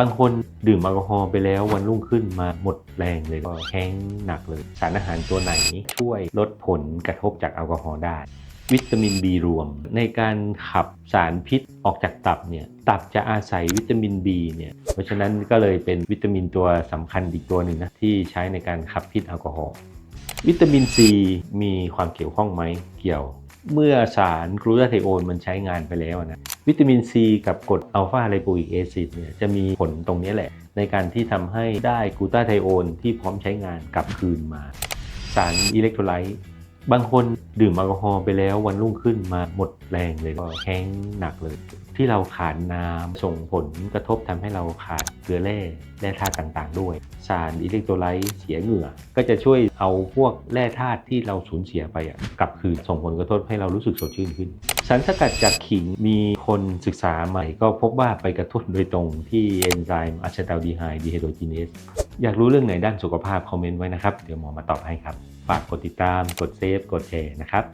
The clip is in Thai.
บางคนดื่มแอลกอฮอล์ไปแล้ววันรุ่งขึ้นมาหมดแรงเลยก็แห้งหนักเลย สารอาหารตัวไหนช่วยลดผลกระทบจากแอลกอฮอล์ได้ วิตามิน B รวม ในการขับสารพิษออกจากตับเนี่ยตับจะอาศัยวิตามิน B เนี่ยเพราะฉะนั้นก็เลยเป็นวิตามินตัวสำคัญอีกตัวหนึ่งนะที่ใช้ในการขับพิษแอลกอฮอล์วิตามิน C มีความเกี่ยวข้องไหมเกี่ยว เมื่อสารกลูตาไทโอนมันใช้งานไปแล้วนะวิตามินซีกับกรดอัลฟาไลโปอิกแอซิดเนี่ยจะมีผลตรงนี้แหละ ในการที่ทำให้ได้กลูตาไทโอนที่พร้อมใช้งานกลับคืนมา สารอิเล็กโทรไลต์บางคนดื่มแอลกอฮอล์ไปแล้ววันรุ่งขึ้นมาหมดแรงเลยก็แห้งหนักเลย ที่เราขาดน้ำส่งผลกระทบทำให้เราขาดเกลือแร่แร่ธาตุต่างๆ ด้วย สารอิเล็กโทรไลต์เสียเหงื่อ ก็จะช่วยเอาพวกแร่ธาตุที่เราสูญเสียไปกลับคืนส่งผลกระทบให้เรารู้สึกสดชื่นขึ้นสารสกัดจากขิงมีคนศึกษาใหม่ ก็พบว่าไปกระตุ้นโดยตรงที่เอนไซม์อะเซตัลดีไฮดีไฮโดรจีเนสอยากรู้เรื่องไหนด้านสุขภาพคอมเมนต์ไว้นะครับ เดี๋ยวหมอมาตอบให้ครับ ฝากกดติดตามกดเซฟ กดแชร์นะครับ